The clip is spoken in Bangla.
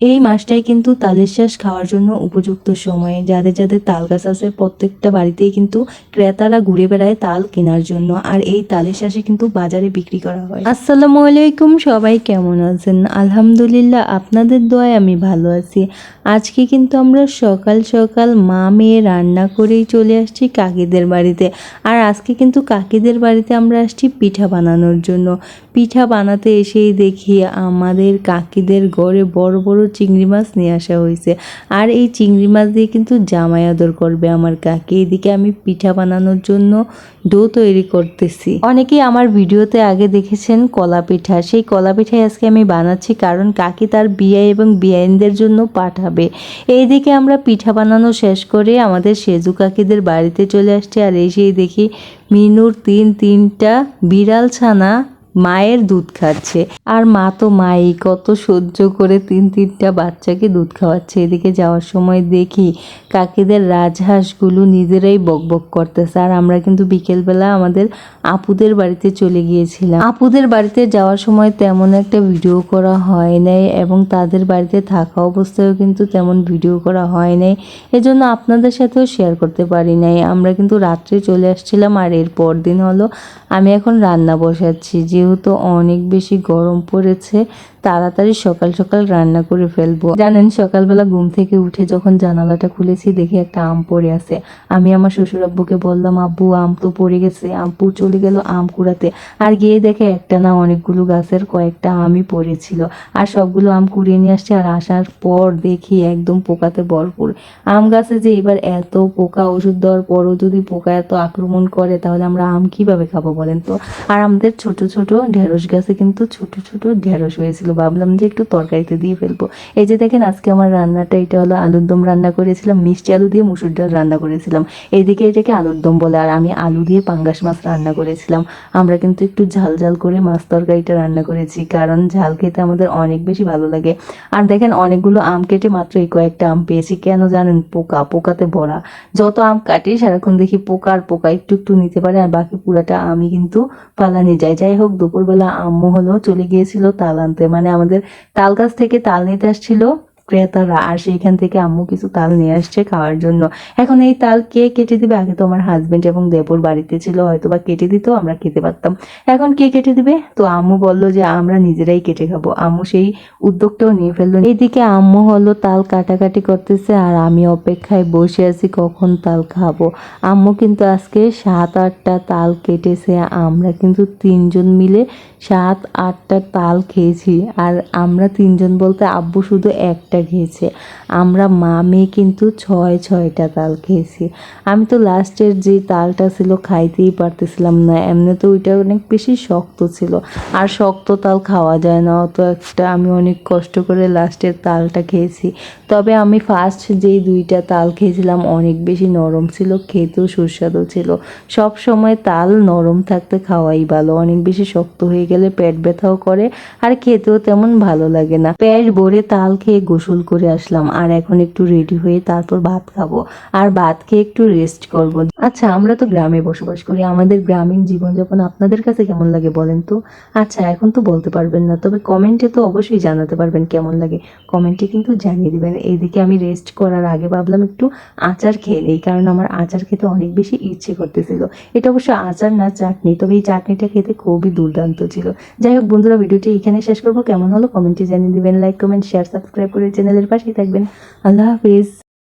এই মাসটাই কিন্তু তালের শ্বাস খাওয়ার জন্য উপযুক্ত সময়, যাদের যাদের তাল গাছ আছে প্রত্যেকটা বাড়িতেই কিন্তু ক্রেতারা ঘুরে বেড়ায় তাল কেনার জন্য, আর এই তালের শ্বাসে কিন্তু বাজারে বিক্রি করা হয়। আসসালামু আলাইকুম, সবাই কেমন আছেন? আলহামদুলিল্লাহ, আপনাদের দোয়ায় আমি ভালো আছি। আজকে কিন্তু আমরা সকাল সকাল মা মেয়ে রান্না করেই চলে আসছি কাকিদের বাড়িতে, আর আজকে কিন্তু কাকিদের বাড়িতে আমরা আসছি পিঠা বানানোর জন্য। পিঠা বানাতে এসেই দেখি আমাদের কাকিদের ঘরে বড় বড় চিংড়ি মাছ নিয়ে আসা হয়েছে। আর এই চিংড়ি মাছ দিয়ে কিন্তু জামাই আদর করবে আমার কাকি। এদিকে আমি পিঠা বানানোর জন্য ডো তৈরি করতেছি। অনেকেই আমার ভিডিওতে আগে দেখেছেন কলা পিঠা। সেই কলা পিঠাই আজকে আমি বানাচ্ছি কারণ কাকি তার বিয়ে এবং বিয়াইনদের জন্য পাঠাবে। এইদিকে আমরা পিঠা বানানো শেষ করে আমাদের সেজু কাকিদের বাড়িতে চলে আসছি। আর এসেই দেখি মিনুর তিন তিনটা বিড়াল ছানা মায়ের দুধ খাচ্ছে। আর মা তো মাই, কত সহ্য করে তিন তিনটা বাচ্চাকে দুধ খাওয়াচ্ছে। এদিকে যাওয়ার সময় দেখি কাকিদের রাজহাঁসগুলো নিজেরাই বকবক করতেছে। আর আমরা কিন্তু বিকেলবেলা আমাদের আপুদের বাড়িতে চলে গিয়েছিলাম। আপুদের বাড়িতে যাওয়ার সময় তেমন একটা ভিডিও করা হয় নাই এবং তাদের বাড়িতে থাকা অবস্থায়ও কিন্তু তেমন ভিডিও করা হয় নাই। এজন্য আপনাদের সাথেও শেয়ার করতে পারি নাই। আমরা কিন্তু রাত্রে চলে আসছিলাম আর এর পর দিন হলো আমি এখন রান্না বসাচ্ছি। যেহেতু অনেক বেশি গরম পড়েছে তাড়াতাড়ি সকাল সকাল রান্না করে ফেলব। জানেন, সকালবেলা ঘুম থেকে উঠে যখন জানালাটা খুলেছি, দেখি একটা আম পড়ে আছে। আমি আমার শ্বশুর আব্বুকে বললাম, আব্বু, আম তো পড়ে গেছে। আব্বু চলে গেল আম কুড়াতে। আর গিয়ে দেখে একটা না অনেকগুলো গাছের কয়েকটা আমই পড়েছিল। আর সবগুলো আম কুড়িয়ে নিয়ে আসছে, আর আসার পর দেখি একদম পোকাতে ভরপুর। আম গাছে যে এবার এত পোকা ওষুধ দেওয়ার পরও যদি পোকা এত আক্রমণ করে, তাহলে আমরা আম কীভাবে খাব বলেন তো? আর আমাদের ছোট ছোট ঢেঁড়স গাছে কিন্তু ছোট ছোট ঢেঁড়স হয়েছিল ভাবলাম যে একটু তরকারিতে দিয়ে ফেলব। এই যে দেখেন, আজকে আমার রান্নাটা, এটা হলো আলুর দম রান্না করেছিলাম, মিষ্টি আলু দিয়ে মুসুর ডাল রান্না করেছিলাম। এইদিকে এটাকে আলুর দম বলে, আর আমি আলু দিয়ে পাঙ্গাস মাছ রান্না করেছিলাম। আমরা কিন্তু একটু ঝাল ঝাল করে মাছ তরকারিটা রান্না করেছি, কারণ ঝাল খেতে আমাদের অনেক বেশি ভালো লাগে। আর দেখেন, অনেকগুলো আম কেটে মাত্র এই কয়েকটা আম পেয়েছি, কেন জানেন? পোকা, পোকাতে ভরা। যত আম কাটি, সারাক্ষণ দেখি পোকা আর পোকা একটু একটু নিতে পারে, আর বাকি পুরাটা আমি কিন্তু পালানি যাই। যাই হোক, দুপুরবেলা আম্মু হলো চলে গিয়েছিল তাল আনতে। মানে আমাদের তাল গাছ থেকে তাল নিতে আসছিল। ক্রেতারা, আর সেইখান থেকে আম্মু কিছু তাল নিয়ে আসছে খাওয়ার জন্য। এখন এই তাল কে কেটে দিবে? আগে তো আমার হাজবেন্ড এবং দেবর বাড়িতে ছিল, হয়তো বা কেটে দিত, আমরা খেতে পারতাম। এখন কে কেটে দিবে? তো আম্মু বলল যে, আমরা নিজেরাই কেটে খাব। আম্মু সেই উদ্যোগটাও নিয়ে ফেলল। এইদিকে আম্মু হলো তাল কাটাকাটি করতেছে, আর আমি অপেক্ষায় বসে আছি, কখন তাল খাব? আম্মু কিন্তু আজকে সাত, আটটা তাল কেটেছে, আমরা কিন্তু তিনজন মিলে সাত, আটটা তাল খেয়েছি। আর আমরা তিনজন বলতে আব্বু শুধু একটা খেয়েছে। আমরা মা, মেয়ে কিন্তু ছয়, ছয়টা তাল খেয়েছি। আমি তো লাস্টের যে তালটা ছিল খাইতেই পারতেছিলাম না। এমনি তো ওইটা অনেক বেশি শক্ত ছিল। আর শক্ত তাল খাওয়া যায় না, অত একটা আমি অনেক কষ্ট করে লাস্টের তালটা খেয়েছি। তবে আমি ফার্স্ট যেই দুইটা তাল খেয়েছিলাম, অনেক বেশি নরম ছিল, খেতেও সুস্বাদু ছিল। সব সময় তাল নরম থাকতে খাওয়াই ভালো। অনেক বেশি শক্ত হয়ে গেলে পেট ব্যথাও করে, আর খেতেও তেমন ভালো লাগে না। পেট ভরে তাল খেয়ে গোসল করে আসলাম। আর এখন একটু রেডি হয়ে তারপর ভাত খাব। আর ভাত খেয়ে একটু রেস্ট করব। আচ্ছা আমরা তো গ্রামে বসবাস করি। আমাদের গ্রামীণ জীবনযাপন আপনাদের কাছে কেমন লাগে বলেন তো? আচ্ছা এখন তো বলতে পারবেন না। তবে কমেন্টে তো অবশ্যই জানাতে পারবেন কেমন লাগে। কমেন্টে কিন্তু জানিয়ে দিবেন। এইদিকে আমি রেস্ট করার আগে ভাবলাম একটু আচার খেয়ে নেই, কারণ আমার আচার খেতে অনেক বেশি ইচ্ছে করতেছিল। এটা অবশ্য আচার না চাটনি, তবে এই চাটনিটা খেতে খুবই দুর্দান্ত ছিল। যাই হোক, বন্ধুরা, ভিডিওটি এখানে শেষ করব। কেমন হলো কমেন্টে জানিয়ে দিবেন। লাইক কমেন্ট শেয়ার সাবস্ক্রাইব করে চ্যানেলের পাশেই থাকবেন। আল্লাহ হাফিজ।